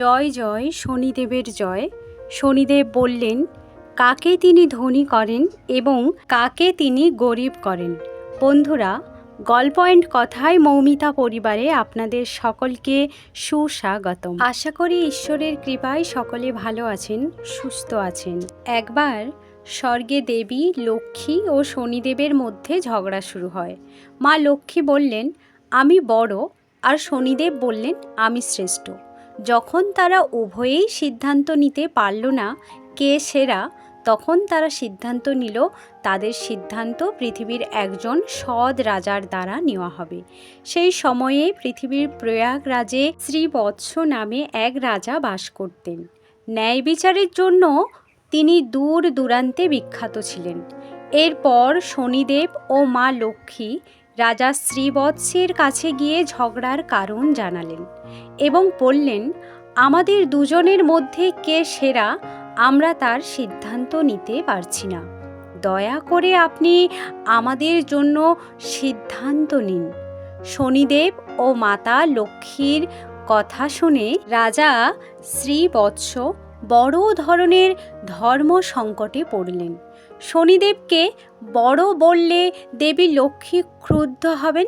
জয় জয়, শনিদেবের জয়। শনিদেব বললেন, কাকে তিনি ধনী করেন এবং কাকে তিনি গরিব করেন? বন্ধুরা, গল্প অ্যান্ড কথায় মৌমিতা পরিবারে আপনাদের সকলকে সুস্বাগতম। আশা করি ঈশ্বরের কৃপায় সকলে ভালো আছেন, সুস্থ আছেন। একবার স্বর্গে দেবী, লক্ষ্মী ও শনিদেবের মধ্যে ঝগড়া শুরু হয়। মা লক্ষ্মী বললেন, আমি বড়। আর শনিদেব বললেন, আমি শ্রেষ্ঠ। যখন তারা উভয়েই সিদ্ধান্ত নিতে পারল না কে সেরা, তখন তারা সিদ্ধান্ত নিল তাদের সিদ্ধান্ত পৃথিবীর একজন সৎ রাজার দ্বারা নেওয়া হবে। সেই সময়ে পৃথিবীর প্রয়াগরাজে শ্রীবৎস নামে এক রাজা বাস করতেন। ন্যায় বিচারের জন্য তিনি দূর দূরান্তে বিখ্যাত ছিলেন। এরপর শনিদেব ও মা লক্ষ্মী রাজা শ্রীবৎসের কাছে গিয়ে ঝগড়ার কারণ জানালেন এবং বললেন, আমাদের দুজনের মধ্যে কে সেরা আমরা তার সিদ্ধান্ত নিতে পারছি না। দয়া করে আপনি আমাদের জন্য সিদ্ধান্ত নিন শনিদেব ও মাতা লক্ষ্মীর কথা শুনে রাজা শ্রীবৎস বড় ধরনের ধর্ম সংকটে পড়লেন। শনিদেবকে বড় বললে দেবী লক্ষ্মী ক্রুদ্ধ হবেন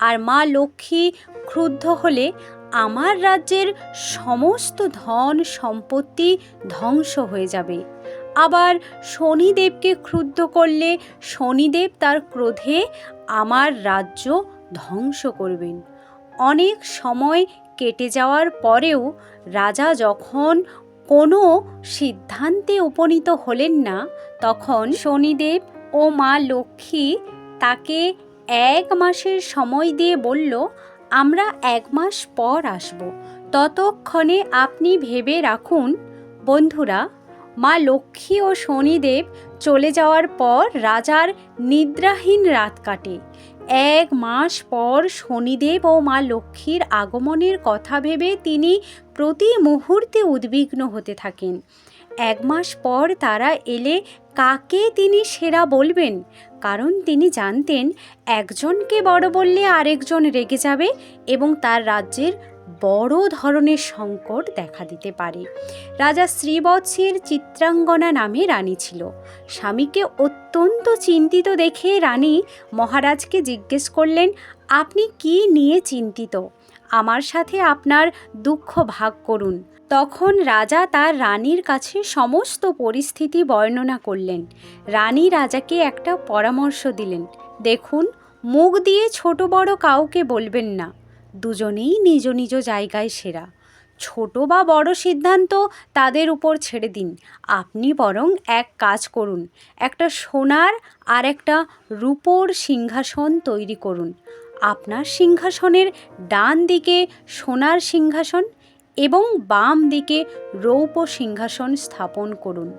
আর মা লক্ষ্মী ক্রুদ্ধ হলে আমার রাজ্যের সমস্ত ধন সম্পত্তি ধ্বংস হয়ে যাবে। আবার শনিদেবকে ক্রুদ্ধ করলে শনিদেব তার ক্রোধে আমার রাজ্য ধ্বংস করবেন। অনেক সময় কেটে যাওয়ার পরেও রাজা যখন কোনো সিদ্ধান্তে উপনীত হলেন না, তখন শনিদেব ও মা লক্ষ্মী তাকে এক মাসের সময় দিয়ে বলল, আমরা এক মাস পর আসব। ততক্ষণে আপনি ভেবে রাখুন, বন্ধুরা, মা লক্ষ্মী ও শনিদেব চলে যাওয়ার পর রাজার নিদ্রাহীন রাত কাটে। এক মাস পর শনিদেব ও মা লক্ষ্মীর আগমনের কথা ভেবে তিনি প্রতি মুহূর্তে উদ্বিগ্ন হতে থাকেন। এক মাস পর তারা এলে কাকে তিনি সেরা বলবেন? কারণ তিনি জানতেন, একজনকে বড় বললে আরেকজন রেগে যাবে এবং তার রাজ্যের বড় ধরনের সংকট দেখা দিতে পারে। রাজা শ্রীবৎসের চিত্রাঙ্গনা নামে রানী ছিল। স্বামীকে অত্যন্ত চিন্তিত দেখে রানী মহারাজকে জিজ্ঞেস করলেন, আপনি কি নিয়ে চিন্তিত? আমার সাথে আপনার দুঃখ ভাগ করুন। তখন রাজা তার রানীর কাছে সমস্ত পরিস্থিতি বর্ণনা করলেন। রানী রাজাকে একটা পরামর্শ দিলেন, দেখুন, মুখ দিয়ে ছোট বড় কাউকে বলবেন না। দুজনেই নিজ নিজ জায়গায় সেরা। ছোট বা বড় সিদ্ধান্ত তাদের উপর ছেড়ে দিন। আপনি বরং এক কাজ করুন, একটা সোনার আর একটা রূপোর সিংহাসন তৈরি করুন। আপনার সিংহাসনের ডান দিকে সোনার সিংহাসন এবং বাম দিকে রৌপ সিংহাসন স্থাপন করুন।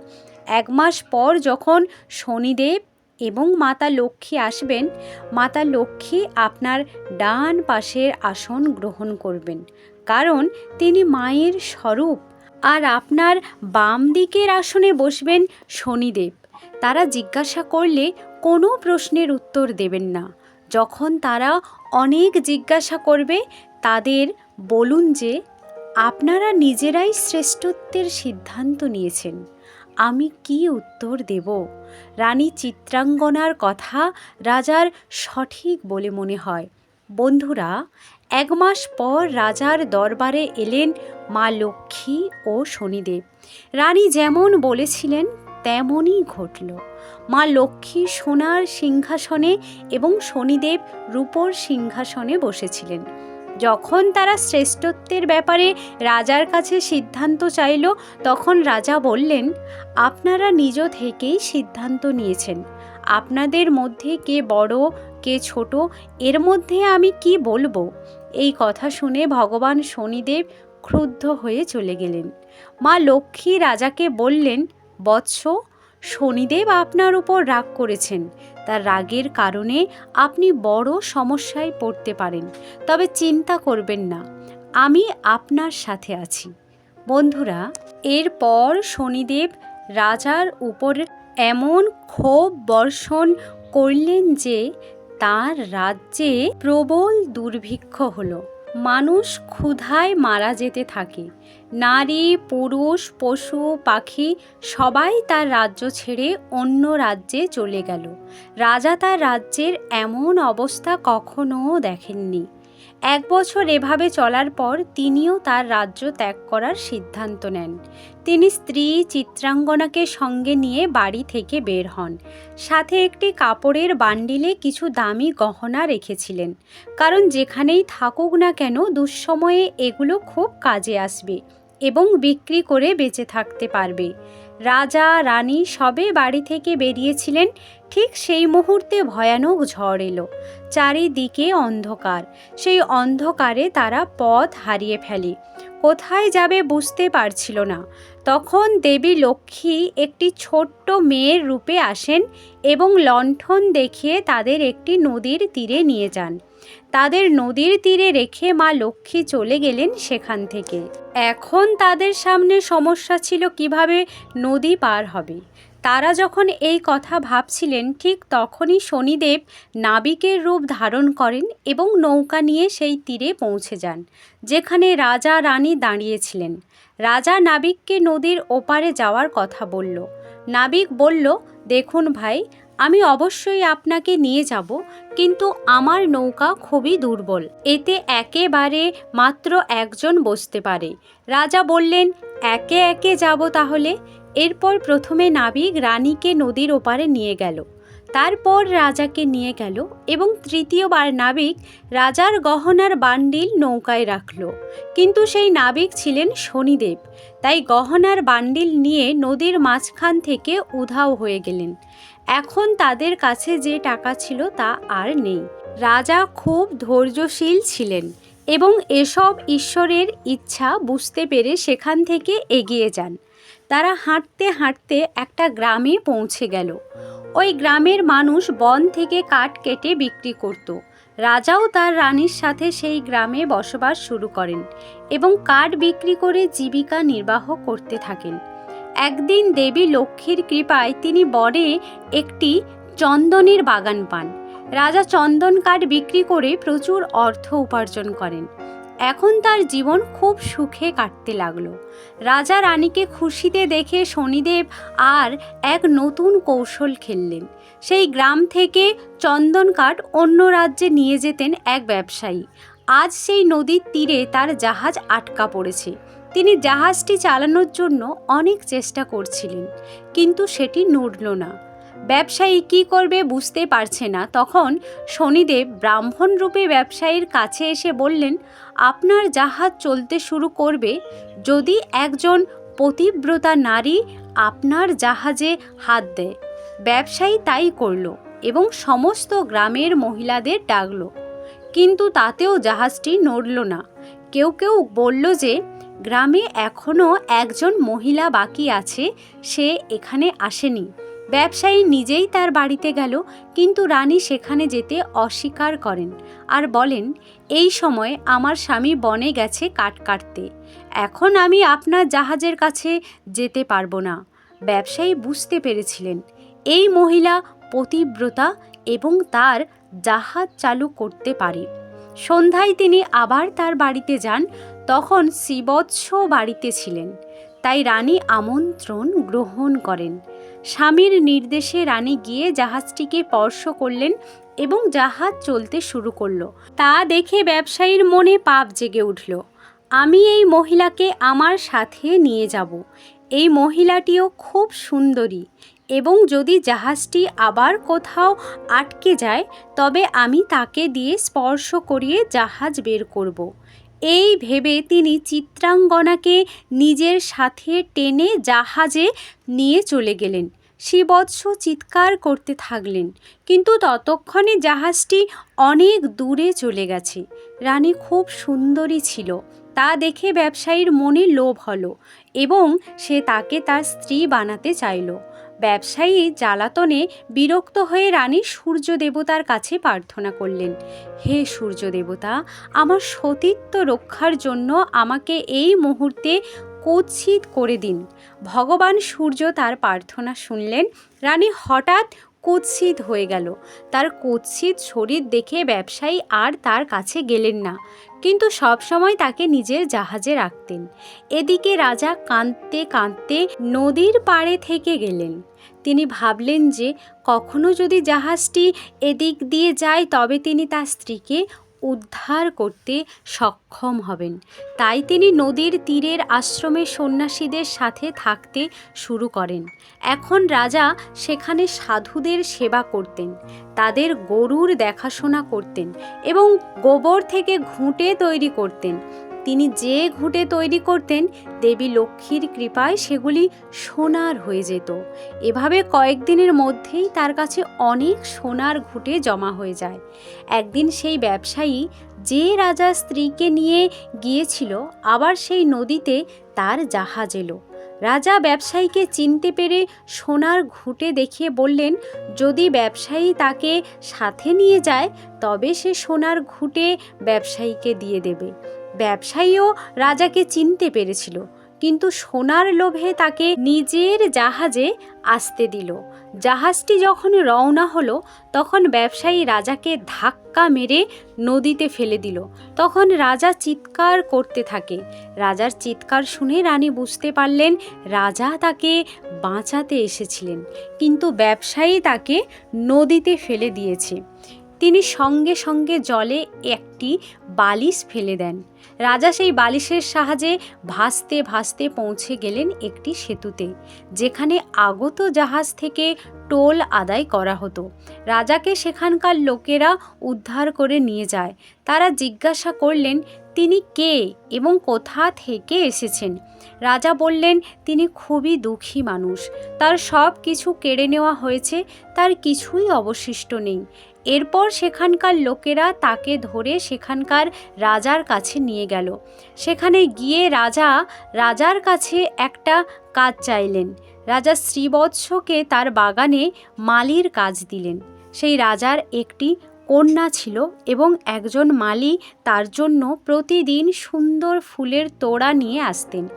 এক মাস পর যখন শনিদেব এবং মাতা লক্ষ্মী আসবেন, মাতা লক্ষ্মী আপনার ডান পাশের আসন গ্রহণ করবেন। কারণ তিনি মায়ের স্বরূপ। আর আপনার বাম দিকের আসনে বসবেন শনিদেব। তারা জিজ্ঞাসা করলে কোনো প্রশ্নের উত্তর দেবেন না। যখন তারা অনেক জিজ্ঞাসা করবে, তাদের বলুন যে, আপনারা নিজেরাই শ্রেষ্ঠত্বের সিদ্ধান্ত নিয়েছেন। আমি কি উত্তর দেব? রানী চিত্রাঙ্গনার কথা রাজার সঠিক বলে মনে হয়। বন্ধুরা, এক মাস পর রাজার দরবারে এলেন মা লক্ষ্মী ও শনিদেব। রানী যেমন বলেছিলেন, তেমনই ঘটল। মা লক্ষ্মী সোনার সিংহাসনে এবং শনিদেব রূপোর সিংহাসনে বসেছিলেন। যখন তারা শ্রেষ্ঠত্বের ব্যাপারে রাজার কাছে সিদ্ধান্ত চাইল, তখন রাজা বললেন, আপনারা নিজ থেকেই সিদ্ধান্ত নিয়েছেন। আপনাদের মধ্যে কে বড়, কে ছোট, এর মধ্যে আমি কি বলব? এই কথা শুনে ভগবান শনিদেব ক্রুদ্ধ হয়ে চলে গেলেন। মা লক্ষ্মী রাজাকে বললেন, বৎস, শনিদেব আপনার উপর রাগ করেছেন। তার রাগের কারণে আপনি বড় সমস্যায় পড়তে পারেন, তবে চিন্তা করবেন না। আমি আপনার সাথে আছি। বন্ধুরা, এরপর শনিদেব রাজার উপর এমন ক্ষোভ বর্ষণ করলেন যে তার রাজ্যে প্রবল দুর্ভিক্ষ হলো। মানুষ ক্ষুধায় মারা যেতে থাকে। নারী, পুরুষ, পশু, পাখি সবাই তার রাজ্য ছেড়ে অন্য রাজ্যে চলে গেল। রাজা তার রাজ্যের এমন অবস্থা কখনও দেখেননি। এক বছর এভাবে চলার পর তিনিও তার রাজ্য ত্যাগ করার সিদ্ধান্ত নেন। তিনি স্ত্রী চিত্রাঙ্গনাকে সঙ্গে নিয়ে বাড়ি থেকে বের হন। সাথে একটি কাপড়ের বান্ডিলে কিছু দামি গহনা রেখেছিলেন। কারণ যেখানেই থাকুক না কেন দুঃসময়ে এগুলো খুব কাজে আসবে। এবং বিক্রি করে বেঁচে থাকতে পারবে। রাজা, রানী সবে বাড়ি থেকে বেরিয়েছিলেন, ঠিক সেই মুহূর্তে ভয়ানক ঝড় এলো। চারিদিকে অন্ধকার। সেই অন্ধকারে তারা পথ হারিয়ে ফেলে। কোথায় যাবে বুঝতে পারছিল না। তখন দেবী লক্ষ্মী একটি ছোট্ট মেয়ের রূপে আসেন এবং লণ্ঠন দেখিয়ে তাদের একটি নদীর তীরে নিয়ে যান। তাদের নদীর তীরে রেখে মা লক্ষ্মী চলে গেলেন সেখান থেকে। এখন তাদের সামনে সমস্যা ছিল কীভাবে নদী পার হবে। তারা যখন এই কথা ভাবছিলেন, ঠিক তখনই শনিদেব নাবিকের রূপ ধারণ করেন এবং নৌকা নিয়ে সেই তীরে পৌঁছে যান, যেখানে রাজা রানী দাঁড়িয়েছিলেন। রাজা নাবিককে নদীর ওপারে যাওয়ার কথা বলল। নাবিক বলল, দেখুন ভাই আমি অবশ্যই আপনাকে নিয়ে যাব, কিন্তু আমার নৌকা খুবই দুর্বল। এতে একেবারে মাত্র একজন বসতে পারে। রাজা বললেন, একে একে যাব তাহলে? এরপর প্রথমে নাবিক রানীকে নদীর ওপারে নিয়ে গেল। তারপর রাজাকে নিয়ে গেল এবং তৃতীয়বার নাবিক রাজার গহনার বান্ডিল নৌকায় রাখল। কিন্তু সেই নাবিক ছিলেন শনিদেব, তাই গহনার বান্ডিল নিয়ে নদীর মাঝখান থেকে উধাও হয়ে গেলেন। এখন তাদের কাছে যে টাকা ছিল তা আর নেই। রাজা খুব ধৈর্যশীল ছিলেন এবং এসব ঈশ্বরের ইচ্ছা বুঝতে পেরে সেখান থেকে এগিয়ে যান। তারা হাঁটতে হাঁটতে একটা গ্রামে পৌঁছে গেল। ওই গ্রামের মানুষ বন থেকে কাঠ কেটে বিক্রি করত। রাজাও তার রানীর সাথে সেই গ্রামে বসবাস শুরু করেন এবং কাঠ বিক্রি করে জীবিকা নির্বাহ করতে থাকেন। একদিন দেবী লক্ষ্মীর কৃপায় তিনি বনে একটি চন্দনের বাগান পান। রাজা চন্দন কাঠ বিক্রি করে প্রচুর অর্থ উপার্জন করেন। এখন তার জীবন খুব সুখে কাটতে লাগল। রাজা রানীকে খুশিতে দেখে শনিদেব আর এক নতুন কৌশল খেললেন। সেই গ্রাম থেকে চন্দন কাঠ অন্য রাজ্যে নিয়ে যেতেন এক ব্যবসায়ী। আজ সেই নদীর তীরে তার জাহাজ আটকা পড়েছে। তিনি জাহাজটি চালানোর জন্য অনেক চেষ্টা করছিলেন, কিন্তু সেটি নড়ল না। ব্যবসায়ী কী করবে বুঝতে পারছে না। তখন শনিদেব ব্রাহ্মণ রূপে ব্যবসায়ীর কাছে এসে বললেন, আপনার জাহাজ চলতে শুরু করবে। যদি একজন পতিব্রতা নারী আপনার জাহাজে হাত দেয়। ব্যবসায়ী তাই করল এবং সমস্ত গ্রামের মহিলাদের ডাকল। কিন্তু তাতেও জাহাজটি নড়ল না। কেউ কেউ বলল যে, গ্রামে এখনও একজন মহিলা বাকি আছে, সে এখানে আসেনি। ব্যবসায়ী নিজেই তার বাড়িতে গেল, কিন্তু রানী সেখানে যেতে অস্বীকার করেন আর বলেন, এই সময় আমার স্বামী বনে গেছে কাঠ কাটতে। এখন আমি আপনার জাহাজের কাছে যেতে পারব না। ব্যবসায়ী বুঝতে পেরেছিলেন। এই মহিলা পতিব্রতা এবং তার জাহাজ চালু করতে পারে। সন্ধ্যায় তিনি আবার তার বাড়িতে যান, তখন শ্রীবৎস বাড়িতে ছিলেন। তাই রানী আমন্ত্রণ গ্রহণ করেন। স্বামীর নির্দেশে রানী গিয়ে জাহাজটিকে স্পর্শ করলেন এবং জাহাজ চলতে শুরু করল। তা দেখে ব্যবসায়ীর মনে পাপ জেগে উঠল। আমি এই মহিলাকে আমার সাথে নিয়ে যাব। এই মহিলাটিও খুব সুন্দরী। এবং যদি জাহাজটি আবার কোথাও আটকে যায়, তবে আমি তাকে দিয়ে স্পর্শ করিয়ে জাহাজ বের করব। এই ভেবে তিনি চিত্রাঙ্গনাকে নিজের সাথে টেনে জাহাজে নিয়ে চলে গেলেন। শিবৎস চিৎকার করতে থাকলেন, কিন্তু ততক্ষণে জাহাজটি অনেক দূরে চলে গেছে। রানী খুব সুন্দরী ছিল, তা দেখে ব্যবসায়ীর মনে লোভ হলো এবং সে তাকে তার স্ত্রী বানাতে চাইল। ব্যবসায়ী জ্বালাতনে বিরক্ত হয়ে রানী সূর্য দেবতার কাছে প্রার্থনা করলেন, হে সূর্য দেবতা আমার সতীত্ব রক্ষার জন্য আমাকে এই মুহূর্তে কুৎসিত করে দিন। ভগবান সূর্য তার প্রার্থনা শুনলেন, রানী হঠাৎ কুৎসিত হয়ে গেল। তার কুৎসিত শরীর দেখে ব্যবসায়ী আর তার কাছে গেলেন না, কিন্তু সবসময় তাকে নিজের জাহাজে রাখতেন। এদিকে রাজা কাঁদতে কাঁদতে নদীর পাড়ে থেকে গেলেন। তিনি ভাবলেন যে কখনো যদি জাহাজটি এদিক দিয়ে যায়, তবে তিনি তার স্ত্রীকে উদ্ধার করতে সক্ষম হবেন। তাই তিনি নদীর তীরের আশ্রমে সন্ন্যাসীদের সাথে থাকতে শুরু করেন। এখন রাজা সেখানে সাধুদের সেবা করতেন, তাদের গরুর দেখাশোনা করতেন এবং গোবর থেকে ঘুঁটে তৈরি করতেন। তিনি যে ঘুঁটে তৈরি করতেন, দেবী লক্ষ্মীর কৃপায় সেগুলি সোনার হয়ে যেত। এভাবে কয়েকদিনের মধ্যেই তার কাছে অনেক সোনার ঘুঁটে জমা হয়ে যায়। একদিন সেই ব্যবসায়ী যে রাজার স্ত্রীকে নিয়ে গিয়েছিল, আবার সেই নদীতে তার জাহাজ এলো। রাজা ব্যবসায়ীকে চিনতে পেরে সোনার ঘুঁটে দেখিয়ে বললেন, যদি ব্যবসায়ী তাকে সাথে নিয়ে যায়, তবে সে সোনার ঘুঁটে ব্যবসায়ীকে দিয়ে দেবে। ব্যবসায়ীও রাজাকে চিনতে পেরেছিল, কিন্তু সোনার লোভে তাকে নিজের জাহাজে আসতে দিল। জাহাজটি যখন রওনা হলো, তখন ব্যবসায়ী রাজাকে ধাক্কা মেরে নদীতে ফেলে দিল। তখন রাজা চিৎকার করতে থাকে। রাজার চিৎকার শুনে রানী বুঝতে পারলেন, রাজা তাকে বাঁচাতে এসেছিলেন, কিন্তু ব্যবসায়ী তাকে নদীতে ফেলে দিয়েছে। তিনি সঙ্গে সঙ্গে জলে একটি বালিশ ফেলে দেন। রাজা সেই বালিশের সাহায্যে ভাসতে ভাসতে পৌঁছে গেলেন একটি সেতুতে, যেখানে আগত জাহাজ থেকে টোল আদায় করা হতো। রাজাকে সেখানকার লোকেরা উদ্ধার করে নিয়ে যায়। তারা জিজ্ঞাসা করলেন, তিনি কে এবং কোথা থেকে এসেছেন? রাজা বললেন, তিনি খুবই দুঃখী মানুষ। তার সব কিছু কেড়ে নেওয়া হয়েছে, তার কিছুই অবশিষ্ট নেই। এরপর সেখানকার লোকেরা তাকে ধরে সেখানকার রাজার কাছে নিয়ে গেল। সেখানে গিয়ে রাজা, রাজার কাছে একটা কাজ চাইলেন। রাজা শ্রীবৎসকে তার বাগানে মালির কাজ দিলেন। সেই রাজার একটি কন্যা ছিল এবং একজন মালি তার জন্য প্রতিদিন সুন্দর ফুলের তোড়া নিয়ে আসতেন।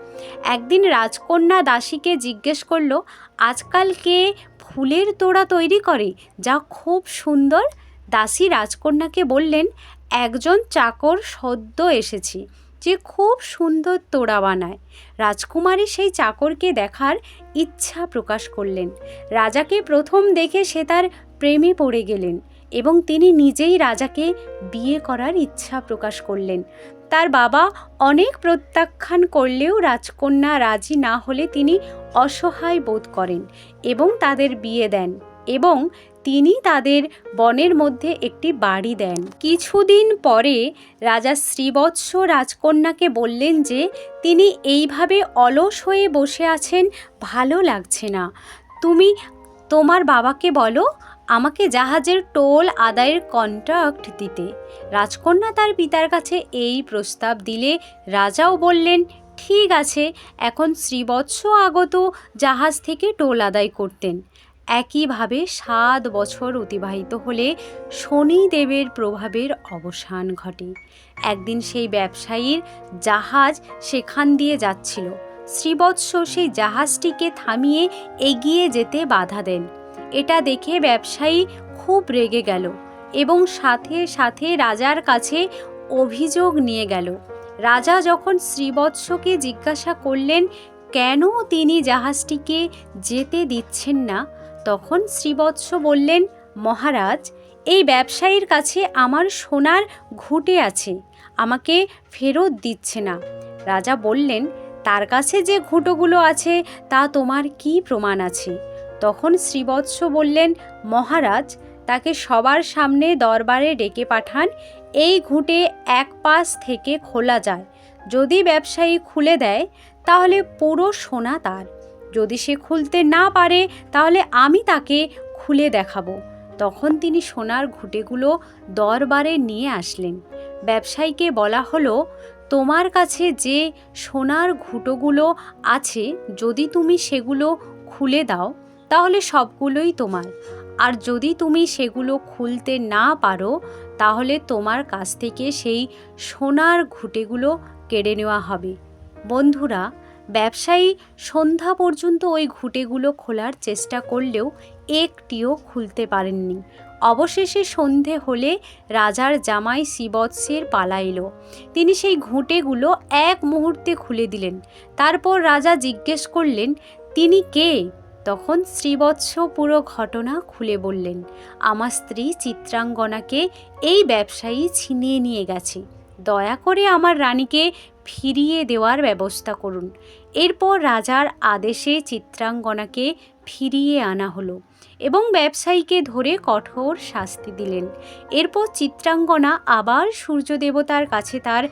একদিন রাজকন্যা দাসীকে জিজ্ঞেস করল, আজকাল কে ফুলের তোড়া তৈরি করে, যা খুব সুন্দর। দাসী রাজকন্যাকে বললেন, একজন চাকর সদ্য এসেছি, যে খুব সুন্দর তোড়া বানায়। রাজকুমারী সেই চাকরকে দেখার ইচ্ছা প্রকাশ করলেন। রাজাকে প্রথম দেখে সে তার প্রেমে পড়ে গেলেন। এবং তিনি নিজেই রাজাকে বিয়ে করার ইচ্ছা প্রকাশ করলেন। তার বাবা অনেক প্রত্যাখ্যান করলেও রাজকন্যা রাজি না হলে তিনি অসহায় বোধ করেন এবং তাদের বিয়ে দেন এবং তিনি তাদের বনের মধ্যে একটি বাড়ি দেন। কিছুদিন পরে রাজা শ্রীবৎস রাজকন্যাকে বললেন যে, তিনি এইভাবে অলস হয়ে বসে আছেন, ভালো লাগছে না। তুমি তোমার বাবাকে বলো আমাকে জাহাজের টোল আদায়ের কন্ট্রাক্ট দিতে। রাজকন্যা তার পিতার কাছে এই প্রস্তাব দিলে রাজাও বললেন, ঠিক আছে, এখন শ্রীবৎস আগত জাহাজ থেকে টোল আদায় করতেন। একইভাবে সাত বছর অতিবাহিত হলে শনিদেবের প্রভাবের অবসান ঘটে। একদিন সেই ব্যবসায়ীর জাহাজ সেখান দিয়ে যাচ্ছিল। শ্রীবৎস সেই জাহাজটিকে থামিয়ে এগিয়ে যেতে বাধা দেন। এটা দেখে ব্যবসায়ী খুব রেগে গেল এবং সাথে সাথে রাজার কাছে অভিযোগ নিয়ে গেল। রাজা যখন শ্রীবৎসকে জিজ্ঞাসা করলেন, কেন তিনি জাহাজটিকে যেতে দিচ্ছেন না? তখন শ্রীবৎস বললেন, মহারাজ, এই ব্যবসায়ীর কাছে আমার সোনার ঘুঁটে আছে, আমাকে ফেরত দিচ্ছে না। রাজা বললেন, তার কাছে যে ঘুঁটোগুলো আছে, তা তোমার কি প্রমাণ আছে? তখন শ্রীবৎস বললেন, মহারাজ, তাকে সবার সামনে দরবারে ডেকে পাঠান। এই ঘুঁটে এক পাশ থেকে খোলা যায়। যদি ব্যবসায়ী খুলে দেয়, তাহলে পুরো সোনা তার। যদি সে খুলতে না পারে, তাহলে আমি তাকে খুলে দেখাবো। তখন তিনি সোনার ঘুঁটেগুলো দরবারে নিয়ে আসলেন। ব্যবসায়ীকে বলা হলো, তোমার কাছে যে সোনার ঘুঁটোগুলো আছে, যদি তুমি সেগুলো খুলে দাও তাহলে সবগুলোই তোমার। আর যদি তুমি সেগুলো খুলতে না পারো, তাহলে তোমার কাছ থেকে সেই সোনার ঘুঁটেগুলো কেড়ে নেওয়া হবে। বন্ধুরা, ব্যবসায়ী সন্ধ্যা পর্যন্ত ওই ঘুঁটেগুলো খোলার চেষ্টা করলেও একটিও খুলতে পারেননি। অবশেষে সন্ধে হলে রাজার জামাই শ্রীবৎসের পালা এলো। তিনি সেই ঘুঁটেগুলো এক মুহূর্তে খুলে দিলেন। তারপর রাজা জিজ্ঞেস করলেন, তিনি কে? তখন শ্রীবৎস পুরো ঘটনা খুলে বললেন, আমার স্ত্রী চিত্রাঙ্গনাকে এই ব্যবসায়ী ছিনিয়ে নিয়ে গেছে। দয়া করে আমার রানীকে ফিরিয়ে দেওয়ার ব্যবস্থা করুন। এরপর রাজার আদেশে চিত্রাঙ্গনাকে ফিরিয়ে আনা হলো এবং ব্যবসায়ীকে ধরে কঠোর শাস্তি দিলেন। এরপর চিত্রাঙ্গনা আবার সূর্য দেবতার কাছে তার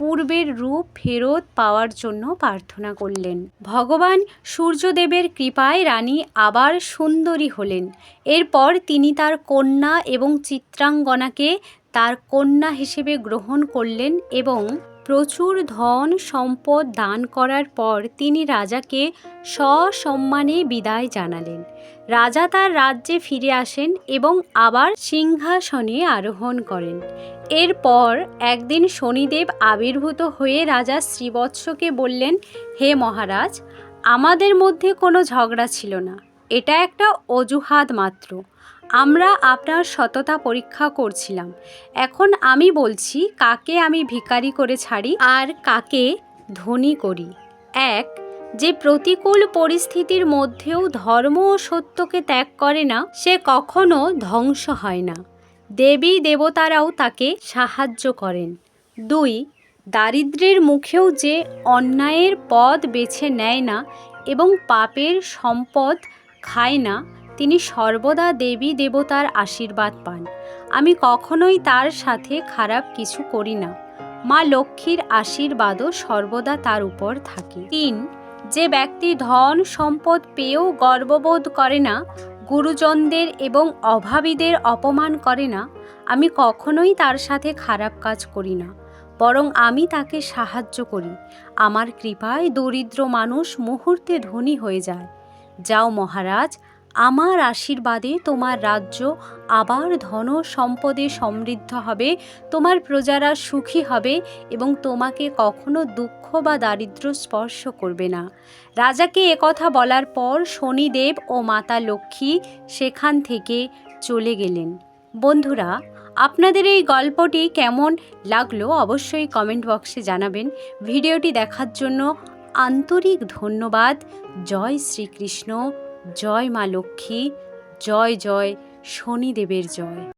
পূর্বের রূপ ফেরত পাওয়ার জন্য প্রার্থনা করলেন। ভগবান সূর্যদেবের কৃপায় রানী আবার সুন্দরী হলেন। এরপর তিনি তার কন্যা এবং চিত্রাঙ্গনাকে তার কন্যা হিসেবে গ্রহণ করলেন এবং প্রচুর ধন সম্পদ দান করার পর তিনি রাজাকে সসম্মানে বিদায় জানালেন। রাজা তার রাজ্যে ফিরে আসেন এবং আবার সিংহাসনে আরোহণ করেন। এরপর একদিন শনিদেব আবির্ভূত হয়ে রাজা শ্রীবৎসকে বললেন, হে মহারাজ, আমাদের মধ্যে কোনো ঝগড়া ছিল না। এটা একটা অজুহাত মাত্র। আমরা আপনার সততা পরীক্ষা করছিলাম। এখন আমি বলছি কাকে আমি ভিখারি করে ছাড়ি আর কাকে ধনী করি। এক, যে প্রতিকূল পরিস্থিতির মধ্যেও ধর্ম ও সত্যকে ত্যাগ করে না, সে কখনো ধ্বংস হয় না। দেবী দেবতারাও তাকে সাহায্য করেন। দুই দারিদ্র্যের মুখেও যে অন্যায়ের পথ বেছে নেয় না এবং পাপের সম্পদ খায় না তিনি সর্বদা দেবী দেবতার আশীর্বাদ পান। আমি কখনোই তার সাথে খারাপ কিছু করি না। মা লক্ষ্মীর আশীর্বাদও সর্বদা তার উপর থাকে। তিন, যে ব্যক্তি ধন সম্পদ পেয়েও গর্ববোধ করে না, গুরুজনদের এবং অভাবীদের অপমান করে না, আমি কখনোই তার সাথে খারাপ কাজ করি না। বরং আমি তাকে সাহায্য করি। আমার কৃপায় দরিদ্র মানুষ মুহূর্তে ধনী হয়ে যায়। যাও মহারাজ আমার আশীর্বাদে তোমার রাজ্য আবার ধন সম্পদে সমৃদ্ধ হবে, তোমার প্রজারা সুখী হবে এবং তোমাকে কখনো দুঃখ বা দারিদ্র স্পর্শ করবে না। রাজাকে একথা বলার পর শনিদেব ও মাতা লক্ষ্মী সেখান থেকে চলে গেলেন। বন্ধুরা, আপনাদের এই গল্পটি কেমন লাগল অবশ্যই কমেন্ট বক্সে জানাবেন। ভিডিওটি দেখার জন্য আন্তরিক ধন্যবাদ। জয় শ্রীকৃষ্ণ। জয় মা লক্ষ্মী জয় জয় শনিদেবের জয়।